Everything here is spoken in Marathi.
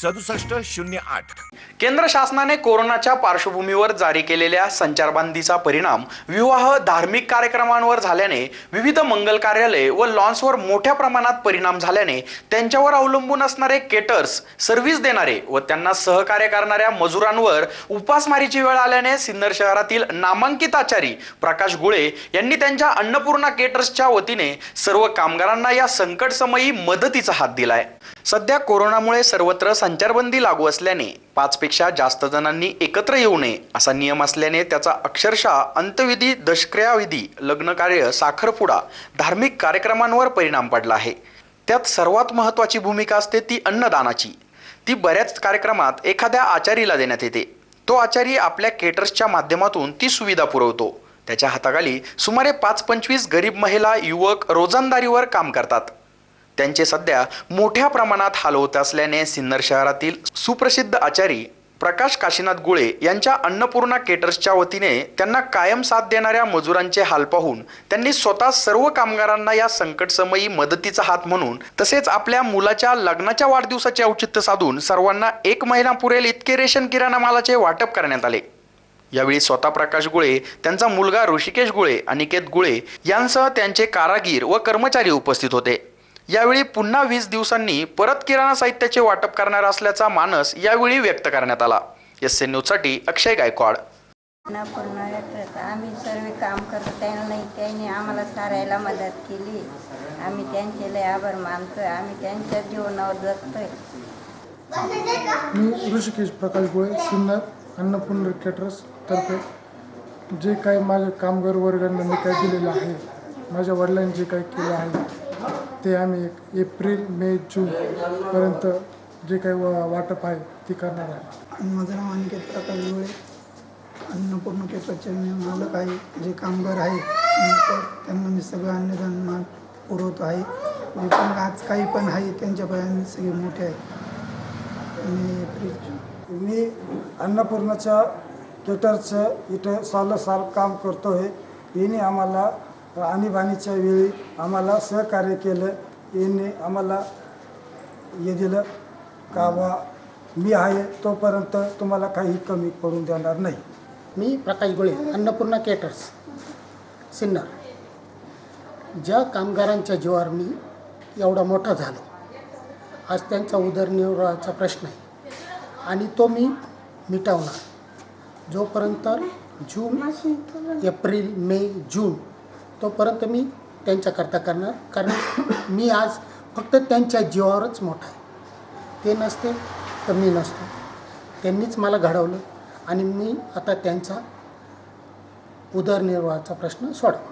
सदुसष्ट शून्य आठ. केंद्र शासनाने कोरोनाच्या पार्श्वभूमीवर जारी केलेल्या संचारबंदीचा परिणाम विवाह धार्मिक कार्यक्रमांवर झाल्याने विविध मंगल कार्यालय व लॉन्सवर मोठ्या प्रमाणात परिणाम झाल्याने त्यांच्यावर अवलंबून असणारे केटर्स सर्व्हिस देणारे व त्यांना सहकार्य करणाऱ्या मजुरांवर उपासमारीची वेळ आल्याने सिन्नर शहरातील नामांकित आचारी प्रकाश गुळे यांनी त्यांच्या अन्नपूर्णा केटर्सच्या वतीने सर्व कामगारांना या संकटसमयी मदतीचा हात दिलाय. सध्या कोरोनामुळे सर्वत्र संचारबंदी लागू असल्याने पाचपेक्षा जास्त जणांनी एकत्र येऊ नये असा नियम असल्याने त्याचा अक्षरशः अंतविधी दशक्रियाविधी लग्नकार्य साखरपुडा धार्मिक कार्यक्रमांवर परिणाम पडला आहे. त्यात सर्वात महत्त्वाची भूमिका असते ती अन्नदानाची. ती बऱ्याच कार्यक्रमात एखाद्या आचारीला देण्यात येते. तो आचारी आपल्या केटर्सच्या माध्यमातून ती सुविधा पुरवतो. त्याच्या हाताखाली सुमारे पाच पंचवीस गरीब महिला युवक रोजंदारीवर काम करतात. त्यांचे सध्या मोठ्या प्रमाणात हाल होत असल्याने सिन्नर शहरातील सुप्रसिद्ध आचारी प्रकाश काशीनाथ गुळे यांच्या अन्नपूर्णा केटर्सच्या वतीने त्यांना कायम साथ देणाऱ्या मजुरांचे हाल पाहून त्यांनी स्वतः सर्व कामगारांना या संकटसमयी मदतीचा हात म्हणून तसेच आपल्या मुलाच्या लग्नाच्या वाढदिवसाचे औचित्य साधून सर्वांना एक महिना पुरेल इतके रेशन किराणा मालाचे वाटप करण्यात आले. यावेळी स्वतः प्रकाश गुळे त्यांचा मुलगा ऋषिकेश गुळे अनिकेत गुळे यांसह त्यांचे कारागीर व कर्मचारी उपस्थित होते. यावेळी पुन्हा वीस दिवसांनी परत किराणा साहित्याचे वाटप करणार असल्याचा मानस यावेळी व्यक्त करण्यात आला. एस एन न्यूजसाठी अक्षय गायकवाड. आम्ही सर्व काम करतो त्यांना त्यांनी आम्हाला सारायला मदत केली. आम्ही त्यांचे लय आभार मानतोय. आम्ही त्यांच्या जीवनावर जगतोय. मी ऋषिकेश प्रकाश गोळे सिन्नर अन्नपूर्ण कॅटरर्स तर्फे जे काही माझ्या कामगार वर्गांना मी काय दिलेलं आहे माझ्या वडिलांनी जे काही केलं आहे ते आम्ही एक एप्रिल मे जूनपर्यंत जे काही वा वाटप आहे ते करणार आहे. आणि माझं नाव अनिकेत प्रकाश गोळे अन्नपूर्ण केटरचे मी मालक आहे. जे कामगार आहे त्यांना मी सगळं अन्नदान मान पुरवतो आहे. जे पण आज काही पण आहे त्यांच्यापर्यंत सगळे मोठे आहे. मी एप्रिल मी अन्नपूर्णाच्या केटरचं इथं साल साल काम करतो आहे यांनी आम्हाला आणीबाणीच्या वेळी आम्हाला सहकार्य केलं. यांनी आम्हाला हे दिलं. का बा मी आहे तोपर्यंत तुम्हाला काही कमी पडून देणार नाही. मी प्रकाश गोळे अन्नपूर्णा केटर्स सिन्नर. ज्या कामगारांच्या जीवावर मी एवढा मोठा झालो आज त्यांचा उदरनिर्वाहाचा प्रश्न आहे. आणि तो मी मिटवणार. जोपर्यंत जून एप्रिल मे जून तोपर्यंत मी त्यांच्याकरता करणार. कारण मी आज फक्त त्यांच्या जीवावरच मोठा आहे. ते नसते तर मी नसतो. त्यांनीच मला घडवलं आणि मी आता त्यांचा उदरनिर्वाहाचा प्रश्न सोडवला